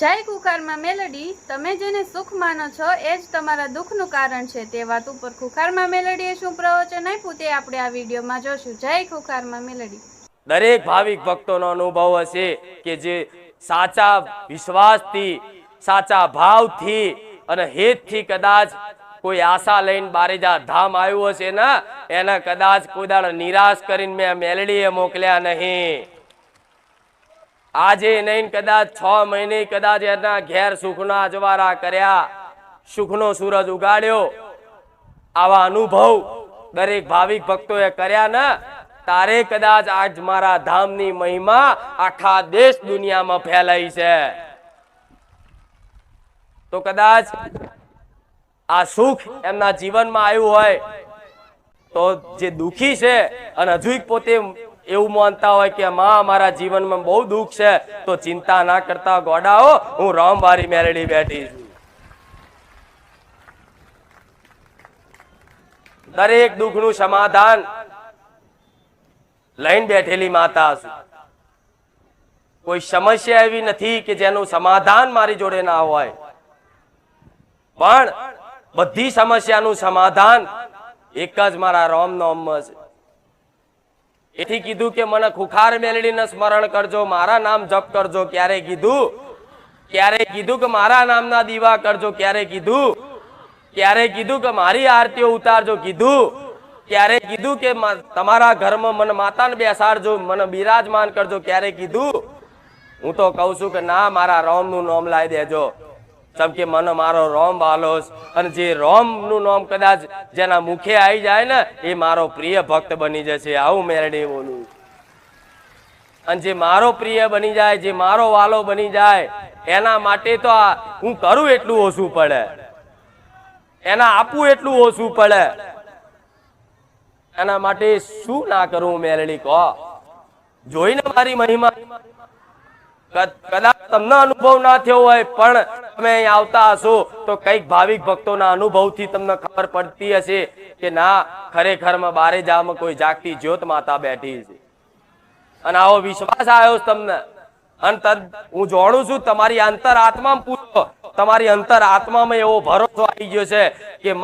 જય કુખારમાં મેલડી, તમે જેને સુખ માનો છો એ જ તમારા દુઃખનું કારણ છે. તે વાત ઉપર કુખારમાં મેલડીએ શું પ્રવચન આપ્યું તે આપણે આ વિડીયોમાં જોશું. જય કુખારમાં મેલડી. દરેક ભાવિક ભક્તોનો અનુભવ હશે કે જે સાચા વિશ્વાસથી, સાચા ભાવથી અને હેતથી કદાચ કોઈ આશા લઈને બારેજા ધામ આવ્યું હશે ને, એના કદાચ કોઈ દાડો નિરાશ કરીને મેં મેલડીએ મોકલ્યા નહીં. આજે નહીં, કદાચ છ મહિને, કદાચ એના ઘેર સુખના અજવારા કર્યા. સુખનો સૂરજ ઉગાડ્યો. આવા અનુભવ દરેક ભાવિક ભક્તોએ કર્યા ને. તારે કદાચ આજ મારા ધામની મહિમા આખા દેશ દુનિયામાં ફેલાઈ છે. તો કદાચ આ સુખ એમના જીવનમાં આવ્યું હોય, તો જે દુખી છે અને હજુ પોતે એવું માનતા હોય કે માં, મારા જીવનમાં બહુ દુઃખ છે, તો ચિંતા ના કરતા ગોડાઓ, હું રામવારી મેરડી બેઠી છું. દરેક દુઃખનું સમાધાન લઈને બેઠેલી માતા છું. કોઈ સમસ્યા એવી નથી કે જેનું સમાધાન મારી જોડે ના હોય. પણ બધી સમસ્યાનું સમાધાન એક જ મારા રોમ નામમાં છે. એથી કીધું કે મને ખુખાર મેલડીને સ્મરણ કરજો, મારા નામ જપ કરજો. ક્યારે કીધું? ક્યારે કીધું કે મારા નામના દીવા કરજો? ક્યારે કીધું? ક્યારે કીધું કે મારી આરતીઓ ઉતારજો? કીધું? ક્યારે કીધું કે તમારા ઘરમાં મને માતાને બેસાડજો, મને બિરાજમાન કરજો? ક્યારે કીધું? હું તો કહું છું કે ના, મારા રોમનું નામ લાવી દેજો. કે મને મારો રોમ વાલો અને જે રોમનું નામ કદાચ જેના મુખે આવી જાય ને, એ મારો પ્રિય ભક્ત બની જશે. આવું મેરડી બોલું. અને જે મારો પ્રિય બની જાય, જે મારો વાલો બની જાય, એના માટે તો હું કરું એટલું ઓછું પડે. એના આપવું એટલું ઓછું પડે. એના માટે શું ના કરું મેરડી કહો જોઈને મારી મહિમા. કદાચ તમને અનુભવ ના થયો હોય, પણ તમે અહીં આવતા હશો, તો કંઈક ભાવિક ભક્તોના અનુભવથી તમને ખબર પડતી હશે કે ના, ખરેખરમાં બારે જામાં કોઈ જાગતી જ્યોત માતા બેઠી છે. અને આવો વિશ્વાસ આવ્યો તમને. અને એવો કે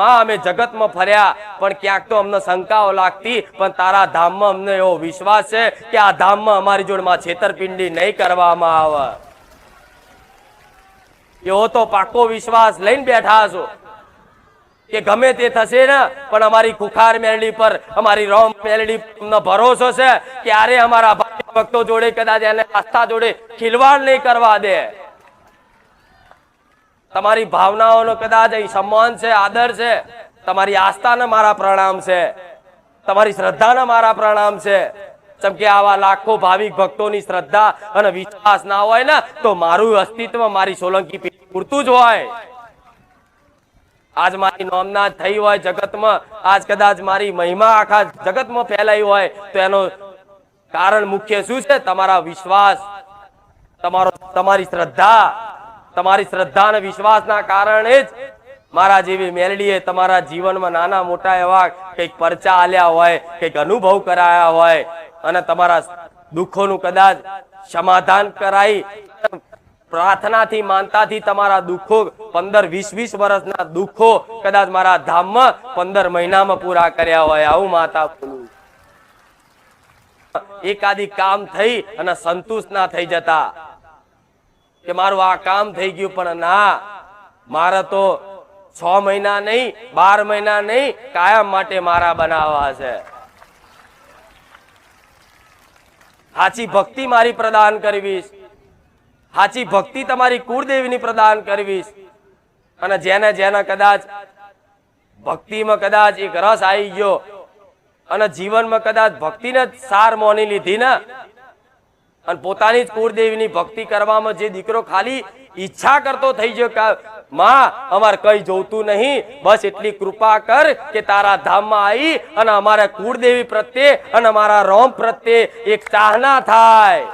માં ફર્યા, પણ ક્યાંક તો અમને શંકાઓ લાગતી, પણ તારા ધામમાં અમને એવો વિશ્વાસ છે કે આ ધામમાં અમારી જોડમાં છેતરપિંડી નહીં કરવામાં આવે. એવો તો પાકો વિશ્વાસ લઈને બેઠા છો કે ગમે તે થશે ને, પણ અમારી ખુખાર મેલડી પર, અમારી રોમ મેલડી ભરોસો છે ક્યારે અમારા ભાઈ ભક્તો જોડે, કદાચ એને આસ્થા જોડે ખિલવાડ નહીં કરવા દે. તમારી ભાવનાઓનો કદાચ અહીં સન્માન છે, આદર છે, તમારી આસ્થાને મારા પ્રણામ છે, તમારી શ્રદ્ધાને મારા પ્રણામ છે. કે આવા લાખો ભાવિક ભક્તોની શ્રદ્ધા અને વિશ્વાસ ના હોય ને, તો મારું અસ્તિત્વ, મારી સોલંકી પૂરતું જ હોય. આજ મારી નોમના થઈ હોય જગતમાં, આજ કદાચ મારી મહિમા આખા જગતમાં ફેલાઈ હોય, તો એનો કારણ મુખ્ય શું છે? તમારા વિશ્વાસ, તમારો, તમારી શ્રદ્ધા તમારી શ્રદ્ધા અને વિશ્વાસના કારણે જ મારા જેવી મેલડીએ તમારા જીવનમાં નાના મોટા એવા કંઈક પરચા આલ્યા હોય, કંઈક અનુભવ કરાયા હોય અને તમારા દુઃખોનું કદાચ સમાધાન કરાઈ, પ્રાર્થનાથી, માનતાથી તમારા દુઃખો પંદર, વીસ વીસ વર્ષના દુઃખો કદાચ મારા ધામમાં પંદર મહિનામાં પૂરા કર્યા હોય. આવું માતા એકાદી કામ થઈ અને સંતુષ્ટ ના થઈ જતા. કે મારું આ કામ થઈ ગયું પણ ના, મારે તો છ મહિના નહીં, બાર મહિના નહીં કાયમ માટે મારા બનાવવા છે. સાચી ભક્તિ મારી પ્રદાન કરવીશ. સાચી ભક્તિ તમારી કુળદેવીની પ્રદાન કરવીશ. અને જેને જેને કદાચ ભક્તિમાં કદાચ એક રસ આવી ગયો અને જીવનમાં કદાચ ભક્તિને સાર મોની લીધી ને, અને પોતાની જ કુળદેવીની ભક્તિ કરવામાં જે દીકરો ખાલી ઈચ્છા કરતો થઈ ગયો કે, માં, અમારે કઈ જોતું નહીં, બસ એટલી કૃપા કર કે તારા ધામમાં આવી અને અમારા કુળદેવી પ્રત્યે અને અમારા રોમ પ્રત્યે એક ચાહના થાય.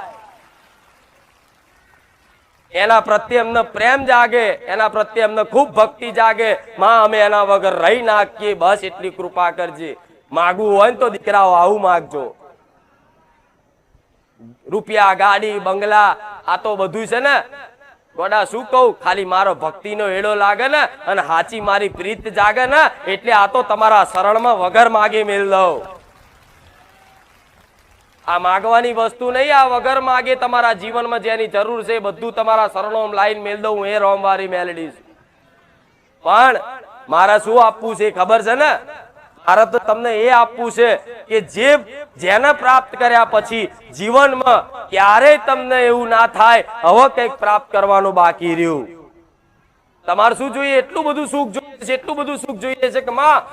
એના પ્રત્યે અમને પ્રેમ જાગે, એના પ્રત્યે અમને ખૂબ ભક્તિ જાગે. માં, અમે એના વગર રહી નાખીએ, બસ એટલી કૃપા કરજે. માગવું હોય ને તો દીકરાઓ આવું માગજો. રૂપિયા, ગાડી, બંગલા, આ તો બધું છે ને. ગોડા, શું કહું? ખાલી મારો ભક્તિનો એડો લાગે ને અને હાચી મારી પ્રીત જાગે ને, એટલે આ તો તમારા શરણમાં વગર માગે મેળ દઉં. આ માગવાની વસ્તુ નહીં, આ વગર માગે તમારા જીવનમાં જેની જરૂર છે બધું તમારા શરણોમાં લાઈન મેળ દઉં એ રોમવારી મેલડી પણ મારે શું આપવું છે ખબર છે ને? મારે તો તમને એ આપવું છે કે જે જેને પ્રાપ્ત કર્યા પછી જીવનમાં ક્યારેય તમને એવું ના થાય, હવે કંઈક પ્રાપ્ત કરવાનું બાકી રહ્યું. તમારે શું જોઈએ? એટલું બધું સુખ જોઈએ છે, એટલું બધું સુખ જોઈએ છે કે માં,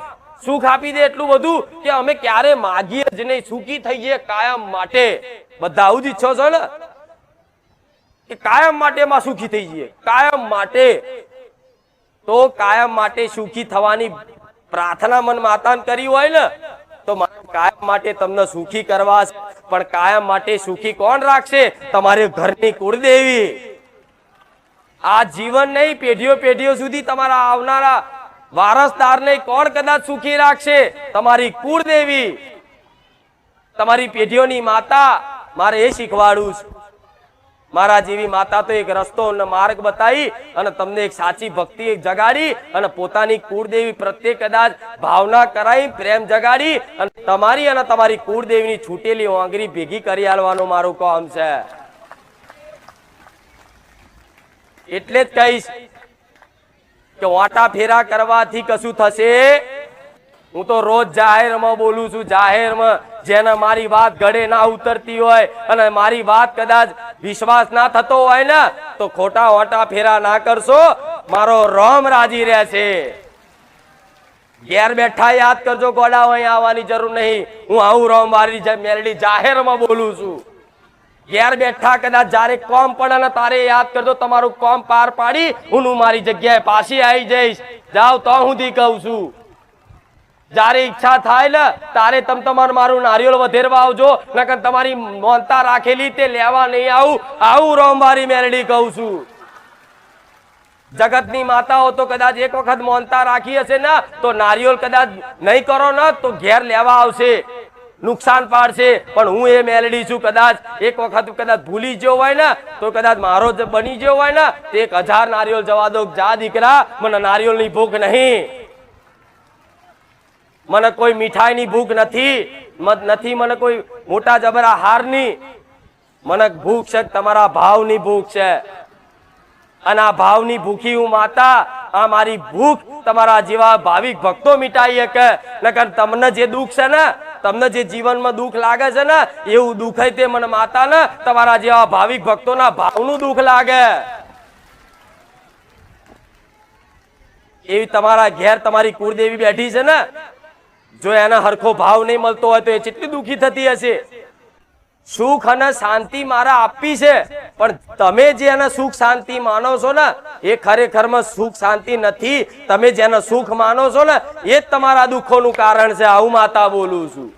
સુખ આપી દે એટલું બધું કે અમે ક્યારે માગીએ જ નહીં, સુખી થઈ જઈએ કાયમ માટે. બધા આવું જ ઈચ્છો છો ને? કે કાયમ માટે માં સુખી થઈ જઈએ, કાયમ માટે. તો કાયમ માટે સુખી થવાની પ્રાર્થના મન માતાને કરી હોય ને, તો કાયમ માટે તમને સુખી કરવા પણ કાયમ માટે સુખી કોણ રાખશે? તમારે ઘરની કુળદેવી. આ જીવન નહીં, પેઢીઓ પેઢીઓ સુધી તમારા આવનારા વારસદારને કોણ કદાચ સુખી રાખશે? તમારી કુળદેવી. તમારી પેઢીઓની માતા, મારે એ શીખવાડું છે. મારા જેવી માતા તો એક રસ્તો માર્ગ બતાવી અને તમને એક સાચી ભક્તિ જગાડી અને પોતાની કુળદેવી પ્રત્યે કદાચ ભાવના કરાવી પ્રેમ જગાડી અને તમારી અને તમારી કુળદેવીની છૂટેલી વાંગરી ભેગી કરી આલવાનું મારું કામ છે. એટલે જ કહીશ કે વાટા ફેરા કરવાથી કશું થશે? હું તો રોજ જાહેરમાં બોલું છું, જાહેરમાં જેને મારી વાત ગળે ના ઉતરતી હોય અને મારી વાત કદાચ વિશ્વાસ ના થતો હોય ને, તો ખોટા વાટા ફેરા ના કરશો. મારો રોમ રાજી રહેશે. ઘેર બેઠા યાદ કરજો ગોડા અહીં આવવાની જરૂર નહીં. હું આવું રોમ મારી મેલડી જાહેરમાં બોલું છું. ઘેર બેઠા કદાચ જ્યારે કોમ પડે ને તારે યાદ કરજો, તમારું કોમ પાર પાડી, હું મારી જગ્યાએ પાછી આવી જઈશ. જાવ તો હું કહું છું. જ્યારે ઈચ્છા થાય ને, તારે તમ તમારું મારું નારિયેળ વધેરવા આવજો. નકર તમારી મોનતા રાખેલી તે લેવા નહીં આવું. આવું રોમવારી મેરડી કહું છું. જગતની માતાઓ તો કદાચ એક વખત મોનતા રાખી હશે ને, તો નારિયેળ કદાચ નહીં કરો ને, તો ઘેર લેવા આવશે. નુકસાન પાડશે. પણ હું એ મેલડી છું, કદાચ એક વખત કદાચ ભૂલી ગયો હોય ને, તો કદાચ મારો બની ગયો હોય ને, તો એક હજાર નારિયેળ જવા દો. જા દીકરા, મને નારિયેળની ભૂખ નહીં. મને કોઈ મીઠાઈની ભૂખ નથી નથી, મને કોઈ મોટા જબરા હારની. મને ભૂખ છે, તમારા ભાવની ભૂખ છે. અને આ ભાવની ભૂખી હું માતા, આ મારી ભૂખ તમારા જેવા ભાવિક ભક્તો મીટાઈ કે, નકર તમને જે દુઃખ છે ને, તમને જે જીવનમાં દુઃખ લાગે છે ને, એવું દુઃખ તે મને માતા ને તમારા જેવા ભાવિક ભક્તોના ભાવનું દુઃખ લાગે. એવી તમારા ઘેર તમારી કુળદેવી બેઠી છે ને જો એના હરખો ભાવ નહીં મળતો હોય તો એ કેટલી દુઃખી થતી હશે. સુખ અને શાંતિ મારા આપી છે, પણ તમે જે એના સુખ શાંતિ માનો છો ને, એ ખરેખરમાં સુખ શાંતિ નથી. તમે જેને સુખ માનો છો ને, એ જ તમારા દુઃખોનું કારણ છે. આવું માતા બોલું છું.